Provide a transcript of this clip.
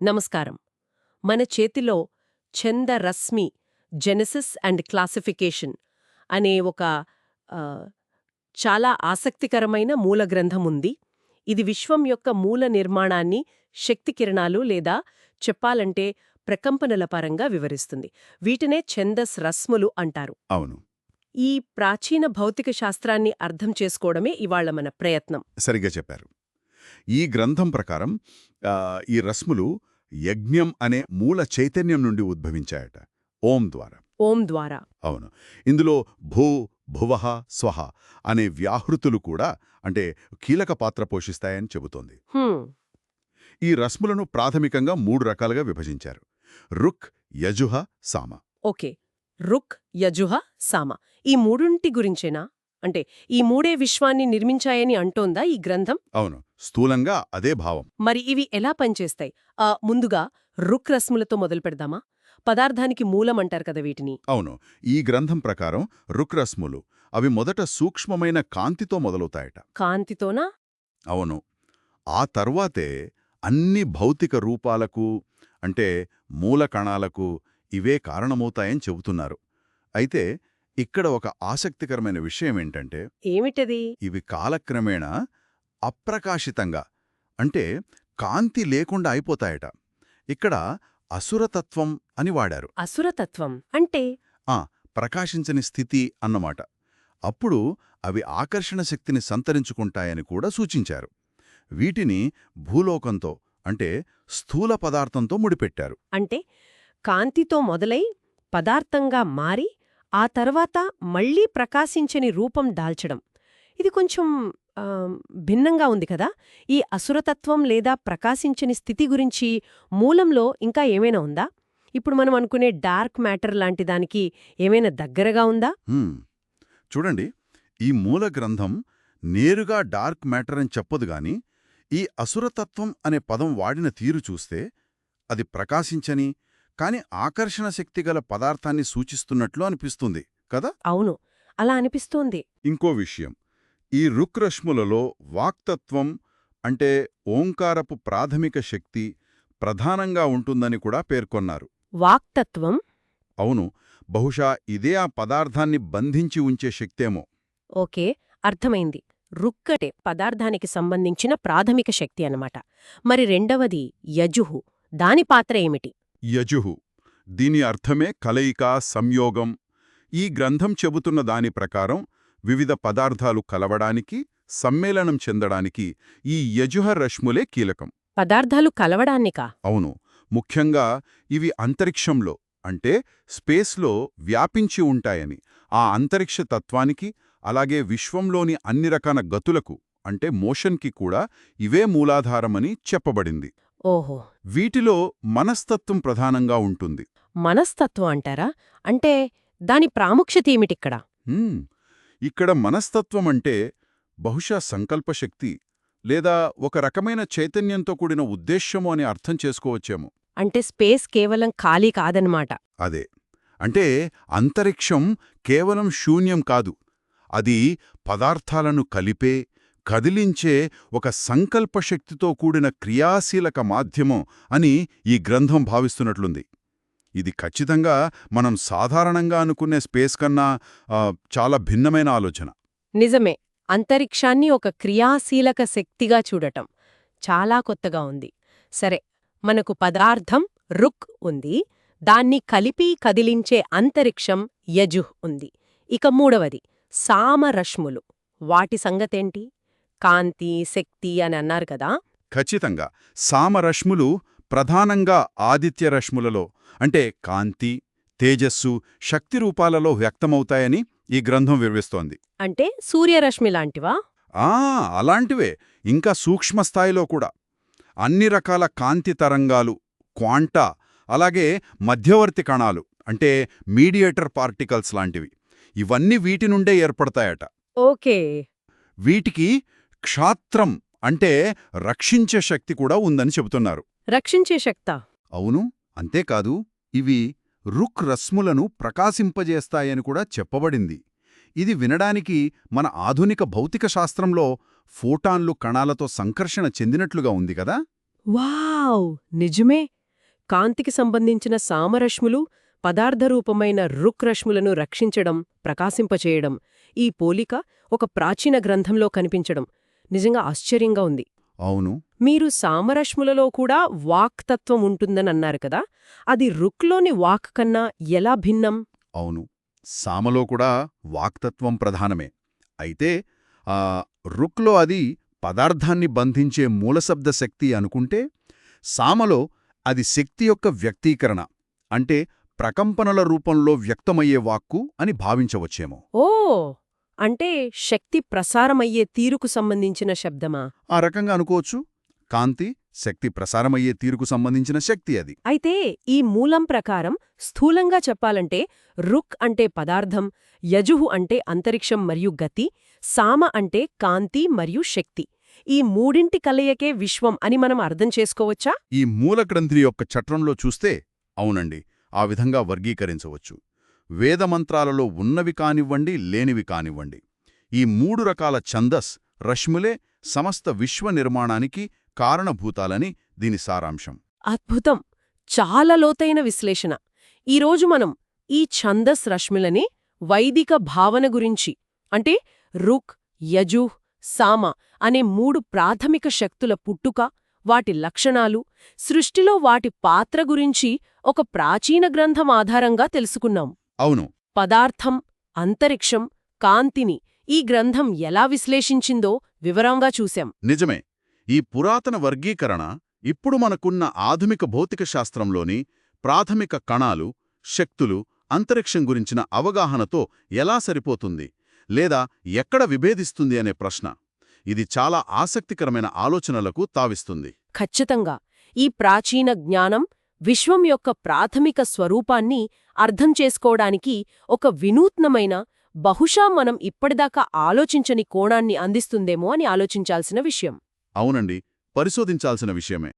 నమస్కారం. మన చేతిలో ఛంద రశ్మి జెనసిస్ అండ్ క్లాసిఫికేషన్ అనే ఒక చాలా ఆసక్తికరమైన మూల గ్రంథం ఉంది ఇది విశ్వం యొక్క మూల నిర్మాణాన్ని శక్తి కిరణాలు లేదా చెప్పాలంటే ప్రకంపనల పరంగా వివరిస్తుంది. వీటినే ఛందస్ రస్ములు అంటారు. అవును. ఈ ప్రాచీన భౌతిక శాస్త్రాన్ని అర్థం చేసుకోవడమే ఇవాళ మన ప్రయత్నం. సరిగ్గా చెప్పారు. ఈ గ్రంథం ప్రకారం ఈ రస్ములు యజ్ఞం అనే మూల చైతన్యం నుండి ఉద్భవించాయట. ఓం ద్వారా. ఓం ద్వారా. అవును. ఇందులో భూ భువః స్వహ అనే వ్యాహృతులు కూడా అంటే కీలక పాత్ర పోషిస్తాయని చెబుతోంది. ఈ రస్ములను ప్రాథమికంగా మూడు రకాలుగా విభజించారు. రుక్ యజుహ సామ. ఓకే. రుక్ యజుహ సామ. ఈ మూడుంటి గురించేనా? అంటే ఈ మూడే విశ్వాన్ని నిర్మించాయని అంటోందా ఈ గ్రంథం? అవును. స్థూలంగా అదే భావం. మరి ఇవి ఎలా పనిచేస్తాయి? ఆ, ముందుగా రుక్ రస్ములతో మొదలు పెడదామా? పదార్థానికి మూలం అంటారు కదా వీటిని. అవును. ఈ గ్రంథం ప్రకారం రుక్ రస్ములు అవి మొదట సూక్ష్మమైన కాంతితో మొదలవుతాయట. కాంతితోనా? అవును. ఆ తర్వాతే అన్ని భౌతిక రూపాలకు అంటే మూల కణాలకు ఇవే కారణమవుతాయని చెబుతున్నారు. అయితే ఇక్కడ ఒక ఆసక్తికరమైన విషయం ఏంటంటే ఏమిటది? ఇవి కాలక్రమేణా అప్రకాశితంగా అంటే కాంతి లేకుండా అయిపోతాయట. ఇక్కడ అసురతత్వం అని వాడారు. అసురతత్వం అంటే? ప్రకాశించని స్థితి అన్నమాట. అప్పుడు అవి ఆకర్షణ శక్తిని సంతరించుకుంటాయని కూడా సూచించారు. వీటిని భూలోకంతో అంటే స్థూల పదార్థంతో ముడిపెట్టారు. అంటే కాంతితో మొదలై పదార్థంగా మారి ఆ తర్వాత మళ్ళీ ప్రకాశించని రూపం దాల్చడం. ఇది కొంచెం భిన్నంగా ఉంది కదా? ఈ అసురతత్వం లేదా ప్రకాశించని స్థితి గురించి మూలంలో ఇంకా ఏమైనా ఉందా? ఇప్పుడు మనం అనుకునే డార్క్ మ్యాటర్ లాంటి దానికి ఏమైనా దగ్గరగా ఉందా? చూడండి ఈ మూల గ్రంథం నేరుగా డార్క్ మ్యాటర్ అని చెప్పదు గాని ఈ అసురతత్వం అనే పదం వాడిన తీరు చూస్తే అది ప్రకాశించని కాని ఆకర్షణ శక్తి గల పదార్థాన్ని సూచిస్తున్నట్లు అనిపిస్తుంది కదా? అవును. అలా అనిపిస్తోంది. ఇంకో విషయం. ఈ రుక్రశ్ములలో వాక్తత్వం అంటే ఓంకారపు ప్రాథమిక శక్తి ప్రధానంగా ఉంటుందని కూడా పేర్కొన్నారు. వాక్తత్వం? అవును. బహుశా ఇదే ఆ పదార్థాన్ని బంధించి ఉంచే శక్తేమో. ఓకే. అర్థమైంది. రుక్కటే పదార్థానికి సంబంధించిన ప్రాథమిక శక్తి అన్నమాట. మరి రెండవది యజుహు. దాని పాత్ర ఏమిటి? యజుహు. దీని అర్థమే కలయిక సంయోగం. ఈ గ్రంథం చెబుతున్న దాని ప్రకారం వివిధ పదార్థాలు కలవడానికి సమ్మేళనం చెందడానికి ఈ యజుహ రశ్ములే కీలకం. పదార్థాలు కలవడాన్నికా అవును. ముఖ్యంగా ఇవి అంతరిక్షంలో అంటే స్పేస్లో వ్యాపించి ఉంటాయని ఆ అంతరిక్ష తత్వానికి అలాగే విశ్వంలోని అన్ని రకాల గతులకు అంటే మోషన్కి కూడా ఇవే మూలాధారమని చెప్పబడింది. ఓహో. వీటిలో మనస్తత్వం ప్రధానంగా ఉంటుంది. మనస్తత్వం అంటారా? అంటే దాని ప్రాముఖ్యత ఏమిటిక్కడ. ఇక్కడ మనస్తత్వం అంటే బహుశా సంకల్పశక్తి లేదా ఒక రకమైన చైతన్యంతో కూడిన ఉద్దేశ్యము అని అర్థం చేసుకోవచ్చేమో. అంటే స్పేస్ కేవలం ఖాళీ కాదనమాట అదే. అంటే అంతరిక్షం కేవలం శూన్యం కాదు. అది పదార్థాలను కలిపే కదిలించే ఒక సంకల్పశక్తితో కూడిన క్రియాశీలక మాధ్యమం అని ఈ గ్రంథం భావిస్తున్నట్లుంది. ఇది ఖచ్చితంగా మనం సాధారణంగా అనుకునే స్పేస్ కన్నా చాలా భిన్నమైన ఆలోచన. నిజమే. అంతరిక్షాన్ని ఒక క్రియాశీలక శక్తిగా చూడటం చాలా కొత్తగా ఉంది. సరే మనకు పదార్థం రుక్ ఉంది. దాన్ని కలిపి కదిలించే అంతరిక్షం యజుహ్ ఉంది. ఇక మూడవది సామరశ్ములు. వాటి సంగతేంటి? కాంతి శక్తి అని అన్నారు కదా? ఖచ్చితంగా. సామరశ్ములు ప్రధానంగా ఆదిత్య రశ్ములలో అంటే కాంతి తేజస్సు శక్తి రూపాలలో వ్యక్తమవుతాయని ఈ గ్రంథం వివరిస్తోంది. అంటే సూర్యరశ్మి లాంటివా? ఆ అలాంటివే. ఇంకా సూక్ష్మస్థాయిలో కూడా. అన్ని రకాల కాంతి తరంగాలు క్వాంటా అలాగే మధ్యవర్తి కణాలు అంటే మీడియేటర్ పార్టికల్స్ లాంటివి. ఇవన్నీ వీటి నుండే ఏర్పడతాయట. ఓకే. వీటికి క్షాత్రం అంటే రక్షించే శక్తి కూడా ఉందని చెబుతున్నారు. రక్షించే శక్తా? అవును అంతేకాదు ఇవి రుక్ రస్ములను ప్రకాశింపజేస్తాయని కూడా చెప్పబడింది. ఇది వినడానికి మన ఆధునిక భౌతిక శాస్త్రంలో ఫోటాన్లు కణాలతో సంకర్షణ చెందినట్లుగా ఉంది కదా? వావ్! నిజమే. కాంతికి సంబంధించిన సామరశ్ములు పదార్థరూపమైన రుక్ రశ్ములను రక్షించడం ప్రకాశింపచేయడం ఈ పోలిక ఒక ప్రాచీన గ్రంథంలో కనిపించడం. నిజంగా ఆశ్చర్యంగా ఉంది. అవును. మీరు సామరశ్ములలో కూడా వాక్తత్వం ఉంటుందని అన్నారు కదా అది రుక్లోని వాక్ కన్నా ఎలా భిన్నం? అవును. సామలో కూడా వాక్తత్వం ప్రధానమే. అయితే ఆ రుక్లో అది పదార్థాన్ని బంధించే మూలశబ్ద శక్తి అనుకుంటే సామలో అది శక్తి యొక్క వ్యక్తీకరణ అంటే ప్రకంపనల రూపంలో వ్యక్తమయ్యే వాక్కు అని భావించవచ్చేమో. ఓ! అంటే శక్తి ప్రసారమయ్యే తీరుకు సంబంధించిన శబ్దమా? ఆ రకంగా అనుకోవచ్చు. కాంతి శక్తి ప్రసారమయ్యే తీరుకు సంబంధించిన శక్తి అది. అయితే ఈ మూలం ప్రకారం స్థూలంగా చెప్పాలంటే రుక్ అంటే పదార్థం యజుహు అంటే అంతరిక్షం మరియు గతి సామ అంటే కాంతి మరియు శక్తి. ఈ మూడింటి కలయికే విశ్వం అని మనం అర్థం చేసుకోవచ్చా? ఈ మూలగ్రంథి యొక్క చట్రంలో చూస్తే అవునండి ఆ విధంగా వర్గీకరించవచ్చు. వేదమంత్రాలలో ఉన్నవి కానివ్వండి లేనివి కానివ్వండి. ఈ మూడు రకాల ఛందస్ రశ్ములే సమస్త విశ్వ నిర్మాణానికి కారణభూతాలని దీని సారాంశం. అద్భుతం! చాలా లోతైన విశ్లేషణ. ఈరోజు మనం ఈ ఛందస్ రశ్మిలని వైదిక భావన గురించి అంటే రుక్ యజుహ్ సామ అనే మూడు ప్రాథమిక శక్తుల పుట్టుక వాటి లక్షణాలు సృష్టిలో వాటి పాత్ర గురించి ఒక ప్రాచీన గ్రంథం ఆధారంగా తెలుసుకున్నాం. అవును. పదార్థం అంతరిక్షం కాంతిని ఈ గ్రంథం ఎలా విశ్లేషించిందో వివరంగా చూశాం. నిజమే. ఈ పురాతన వర్గీకరణ ఇప్పుడు మనకున్న ఆధునిక భౌతిక శాస్త్రంలోని ప్రాథమిక కణాలు శక్తులు అంతరిక్షం గురించిన అవగాహనతో ఎలా సరిపోతుంది లేదా ఎక్కడ విభేదిస్తుంది అనే ప్రశ్న. ఇది చాలా ఆసక్తికరమైన ఆలోచనలకు తావిస్తుంది. ఖచ్చితంగా. ఈ ప్రాచీన జ్ఞానం విశ్వం యొక్క ప్రాథమిక స్వరూపాన్ని అర్థం చేసుకోవడానికి ఒక వినూత్నమైన బహుశా మనం ఇప్పటిదాకా ఆలోచించని కోణాన్ని అందిస్తుందేమో అని ఆలోచించాల్సిన విషయం. అవునండి పరిశోధించాల్సిన విషయమే.